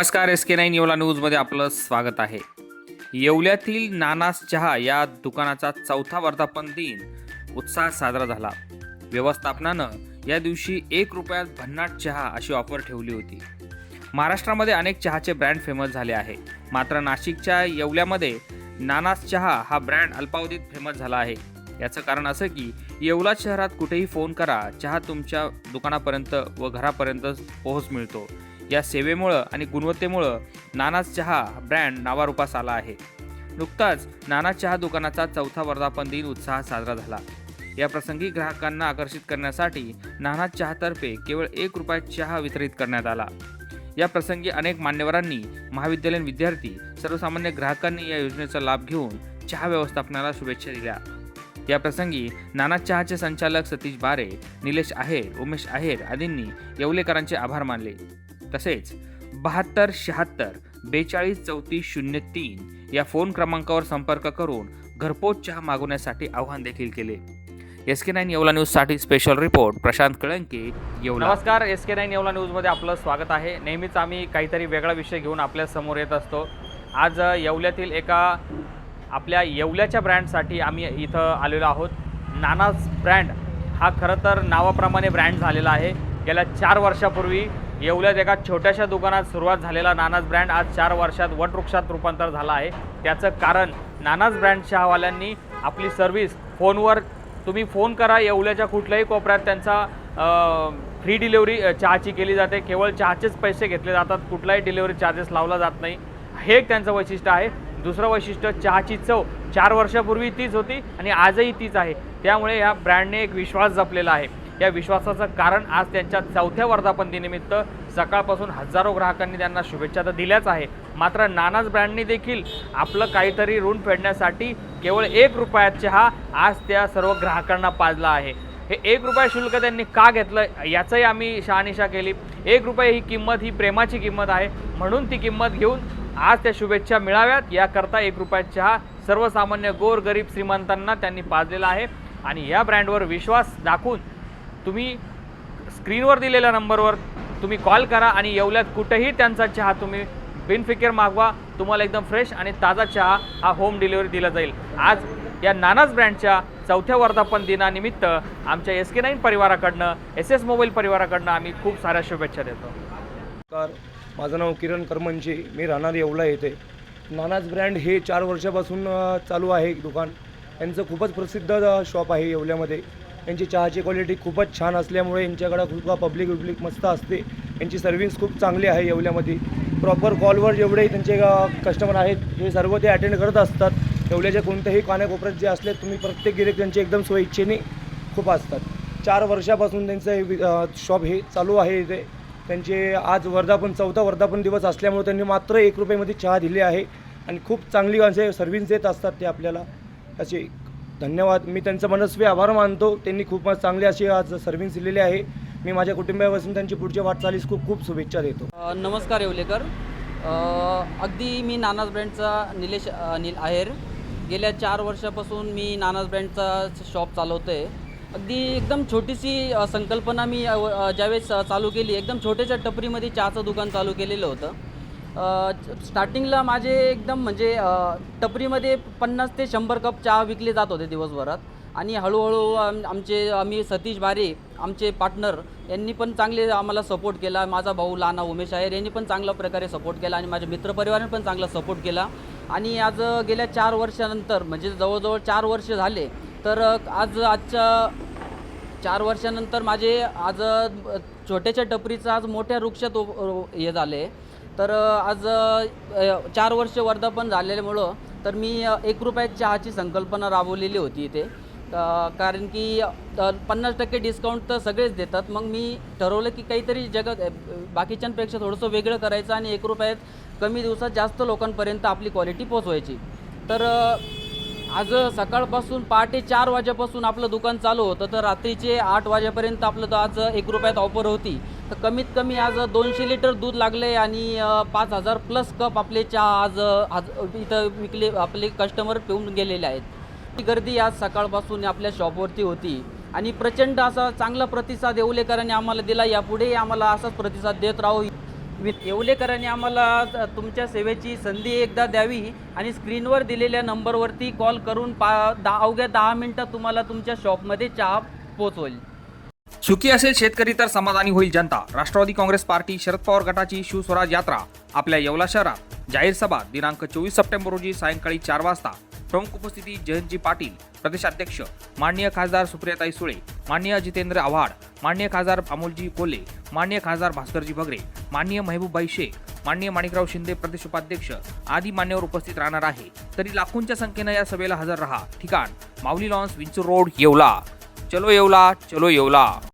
नमस्कार S K nine Yeola न्यूजमध्ये आपलं स्वागत आहे. येवल्यातील नानास चहा या दुकानाचा चौथा वर्धापन दिन उत्साहात साजरा झाला. व्यवस्थापनानं या दिवशी एक रुपयात भन्नाट चहा अशी ऑफर ठेवली होती. महाराष्ट्रामध्ये अनेक चहाचे ब्रँड फेमस झाले आहे. मात्र नाशिकच्या येवल्यामध्ये नानास चहा हा ब्रँड अल्पावधीत फेमस झाला आहे. याचं कारण असं की येवला शहरात कुठेही फोन करा चहा तुमच्या दुकानापर्यंत व घरापर्यंत पोहोच मिळतो. या सेवेमुळं आणि गुणवत्तेमुळं नानाज चहा ब्रँड नावारूपास आला आहे. नुकताच नाना चहा दुकानाचा चौथा वर्धापन दिन उत्साहात साजरा झाला. या प्रसंगी ग्राहकांना आकर्षित करण्यासाठी नाना चहातर्फे केवळ एक रुपयात चहा वितरित करण्यात आला. या प्रसंगी अनेक मान्यवरांनी महाविद्यालयीन विद्यार्थी सर्वसामान्य ग्राहकांनी या योजनेचा लाभ घेऊन चहा व्यवस्थापनाला शुभेच्छा दिल्या. या प्रसंगी नाना चहाचे संचालक सतीश बारे निलेश आहेर उमेश आहेर आदींनी येवलेकरांचे आभार मानले. तसेच बहात्तर शहात्तर बेचाळीस चौतीस शून्य तीन या फोन क्रमांकावर संपर्क करून घरपोच चहा मागवण्यासाठी आव्हान देखील केले. एस के नाईन येवला न्यूजसाठी स्पेशल रिपोर्ट प्रशांत कळंके येवला. नमस्कार एस के नाईन येवला न्यूजमध्ये आपलं स्वागत आहे. नेहमीच आम्ही काहीतरी वेगळा विषय घेऊन आपल्यासमोर येत असतो. आज येवल्यातील एका आपल्या येवल्याच्या ब्रँडसाठी आम्ही इथं आलेलो आहोत. नानाज ब्रँड हा खरं तर नावाप्रमाणे ब्रँड झालेला आहे. गेल्या चार वर्षापूर्वी येवल्यात एका छोट्याशा दुकानात सुरुवात झालेला नानाज ब्रँड आज चार वर्षात वटवृक्षात रूपांतर झालं आहे. त्याचं कारण नानाज ब्रँड चहावाल्यांनी आपली सर्व्हिस फोनवर तुम्ही फोन करा येवल्याच्या कुठल्याही कोपऱ्यात त्यांचा फ्री डिलेवरी चहाची केली जाते. केवळ चहाचेच पैसे घेतले जातात कुठलाही डिलेवरी चार्जेस लावला जात नाही. हे एक त्यांचं वैशिष्ट्य आहे. दुसरं वैशिष्ट्य चहाची चव चार वर्षापूर्वी तीच होती आणि आजही तीच आहे. त्यामुळे या ब्रँडने एक विश्वास जपलेला आहे. या विश्वासाचं कारण आज त्यांच्या चौथ्या वर्धापन दिनिमित्त सकाळपासून हजारो ग्राहकांनी त्यांना शुभेच्छा तर दिल्याच आहे. मात्र नानाज ब्रँडने देखील आपलं काहीतरी ऋण फेडण्यासाठी केवळ एक रुपयात चहा आज त्या सर्व ग्राहकांना पाजला आहे. हे एक रुपये शुल्क त्यांनी का घेतलं याचंही आम्ही शहानिशा केली. एक रुपये ही किंमत ही प्रेमाची किंमत आहे. म्हणून ती किंमत घेऊन आज त्या शुभेच्छा मिळाव्यात. याकरता एक रुपयात चहा सर्वसामान्य गोर गरीब श्रीमंतांना त्यांनी पाजलेला आहे. आणि या ब्रँडवर विश्वास दाखवून तुम्ही स्क्रीनवर दिलेल्या नंबरवर तुम्ही कॉल करा आणि येवल्यात कुठेही त्यांचा चहा तुम्ही बिनफिकेर मागवा. तुम्हाला एकदम फ्रेश आणि ताजा चहा हा होम डिलिव्हरी दिला जाईल. आज या नानाज ब्रँडच्या चौथ्या वर्धापन दिनानिमित्त आमच्या एस के नाईन परिवाराकडनं एस एस मोबाईल परिवाराकडनं आम्ही खूप साऱ्या शुभेच्छा देतो. नमस्कार. माझं नाव किरण करमनजी मी राहणार येवला येथे. नानाज ब्रँड हे चार वर्षापासून चालू आहे दुकान. यांचं खूपच प्रसिद्ध शॉप आहे येवल्यामध्ये. यांची चहाची क्वालिटी खूपच छान असल्यामुळे यांच्याकडं खूप पब्लिक विब्लिक मस्त असते. यांची सर्व्हिस खूप चांगली आहे येवल्यामध्ये. प्रॉपर कॉलवर जेवढे त्यांचे कस्टमर आहेत हे सर्व ते अटेंड करत असतात. येवल्याच्या कोणत्याही कानाकोपऱ्यात जे असले तुम्ही प्रत्येक गिरेक त्यांचे एकदम स्वइच्छेने खूप असतात. चार वर्षापासून त्यांचं हे शॉप हे चालू आहे इथे. त्यांचे आज वर्धापन चौथा वर्धापन दिवस असल्यामुळे त्यांनी मात्र एक रुपयामध्ये चहा दिली आहे. आणि खूप चांगली असे सर्व्हिस देत असतात ते आपल्याला. असे धन्यवाद. मी त्यांचं मनस्वी आभार मानतो. त्यांनी खूप चांगली अशी आज सर्व्हिस दिलेली आहे. मी माझ्या कुटुंबियापासून त्यांची पुढच्या वाटचालीस खूप खूप शुभेच्छा देतो. नमस्कार येवलेकर. अगदी मी नानाज ब्रँडचा निलेश अनिल आहेर. गेल्या चार वर्षापासून मी नानाज ब्रँडचा शॉप चालवतो आहे अगदी एकदम छोटीशी संकल्पना मी ज्यावेळेस चालू केली एकदम छोट्याशा टपरीमध्ये चहाचं दुकान चालू केलेलं होतं. स्टार्टिंगला माझे एकदम म्हणजे टपरीमध्ये पन्नास ते शंभर कप चहा विकले जात होते दिवसभरात. आणि हळूहळू आम- आमचे आम्ही सतीश बारे आमचे पार्टनर यांनी पण चांगले आम्हाला सपोर्ट केला. माझा भाऊ लाना उमेश आहेर यांनी पण चांगल्या प्रकारे सपोर्ट केला आणि माझ्या मित्रपरिवाराने पण चांगला सपोर्ट केला. आणि आज गेल्या चार वर्षानंतर म्हणजे जवळजवळ चार वर्ष झाले तर आज आजच्या चार वर्षानंतर माझे आज छोट्याच्या छोट्याशा टपरीचं आज मोठ्या वृक्षात हे झाले. तर आज चार वर्ष वर्धापन झालेल्यामुळं तर मी एक रुपयात चहाची संकल्पना राबवलेली होती इथे. कारण की पन्नास टक्के डिस्काउंट तर सगळेच देतात. मग मी ठरवलं की काहीतरी जगात बाकीच्यांपेक्षा थोडंसं वेगळं करायचं आणि एक रुपयात कमी दिवसात जास्त लोकांपर्यंत आपली क्वालिटी पोचवायची तर आज सकाळपासून पहाटे चार वाजेपासून आपलं दुकान चालू होतं. तर रात्रीचे आठ वाजेपर्यंत आपलं तर आज एक रुपयात ऑफर होती. तर कमीत कमी आज दोनशे लिटर दूध लागले आणि पाच हजार प्लस कप आपले चहा आज आज इथं विकले आपले कस्टमर पिऊन गेलेले आहेत. ती गर्दी आज सकाळपासून आपल्या शॉपवरती होती. आणि प्रचंड असा चांगला प्रतिसाद येवलेकरांनी आम्हाला दिला. यापुढेही आम्हाला असाच प्रतिसाद देत राहू. येवलेकरांनी आम्हाला तुमच्या सेवेची संधी एकदा द्यावी आणि स्क्रीनवर दिलेल्या नंबरवरती कॉल करून पा दहा अवघ्या दहा मिनटात तुम्हाला तुमच्या शॉपमध्ये चहा पोचवेल सुखी असेल शेतकरी तर समाधानी होईल जनता. राष्ट्रवादी काँग्रेस पार्टी शरद पवार गटाची शिवस्वराज यात्रा आपल्या येवला शहरात. जाहीर सभा दिनांक चोवीस सप्टेंबर रोजी सायंकाळी चार वाजता. प्रमुख उपस्थिती जयंतजी पाटील प्रदेशाध्यक्ष माननीय खासदार सुप्रियाताई सुळे माननीय जितेंद्र आव्हाड माननीय खासदार अमोलजी कोल्हे माननीय खासदार भास्करजी भगरे माननीय महबूबबाई शेख माननीय माणिकराव शिंदे प्रदेश उपाध्यक्ष आदी मान्यवर उपस्थित राहणार आहे. तरी लाखोंच्या संख्येनं या सभेला हजर रहा. ठिकाण माऊली लॉन्स विंचूर रोड येवला. चलो येवला चलो येवला.